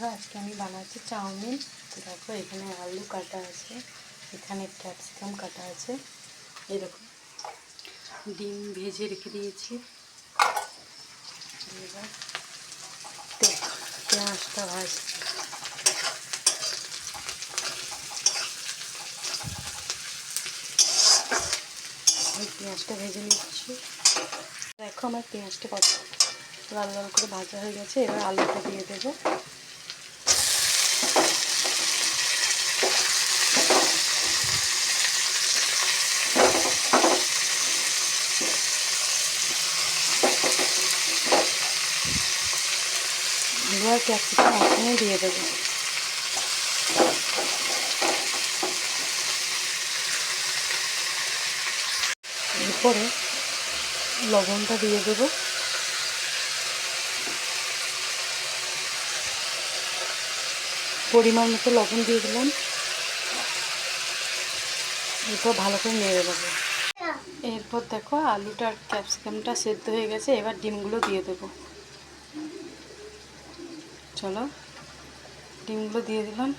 বন্ধুরা, আজকে আমি বানাচ্ছি চাউমিন। দেখো, এখানে আলু কাটা আছে, এখানে ক্যাপসিকাম কাটা আছে। এরকম ডিম ভেজে রেখে দিয়েছি। এবার পেঁয়াজটা আমি পেঁয়াজটা ভেজে নিচ্ছি। দেখো আমার পেঁয়াজটা কত লাল লাল করে ভাজা হয়ে গেছে, এবার আলুটা দিয়ে দেবো। এবার ক্যাপসিকাম একসঙ্গে দিয়ে দেবো এরপরে লবণটা দিয়ে দেবো। পরিমাণ মতো লবণ দিয়ে দিলাম। এরপর ভালো করে নেড়ে দেবো। এরপর দেখো আলুটা আর ক্যাপসিকামটা সেদ্ধ হয়ে গেছে, এবার ডিমগুলো দিয়ে দেবো। চলো ডিমগুলো দিয়ে দিলাম।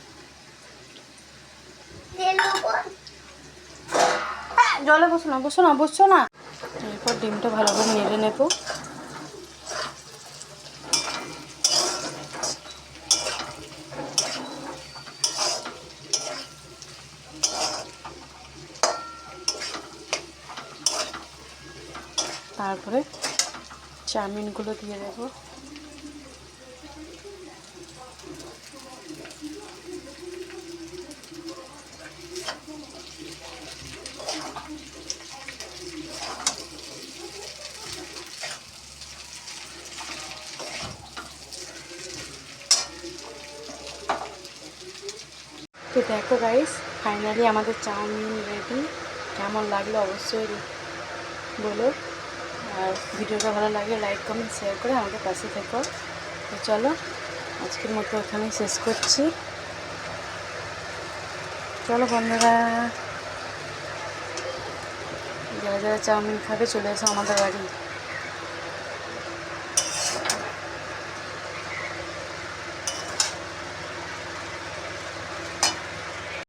জলে বসো না বসো না বসছো না। এরপর ডিমটা ভালো করে নেড়ে নেব। তারপরে চাউমিনগুলো দিয়ে দেবো। তো দেখো গাইস ফাইনালি আমাদের চাউমিন রেডি কেমন লাগল অবশ্যই বলো। আর ভিডিওটা ভালো লাগলে লাইক কমেন্ট শেয়ার করে আমাদের পাশে থেকো। তো চলো, আজকের মতো এখানেই শেষ করছি। চলো বন্ধুরা, যারা যারা চাউমিন খাবে চলে এসো আমাদের বাড়ি।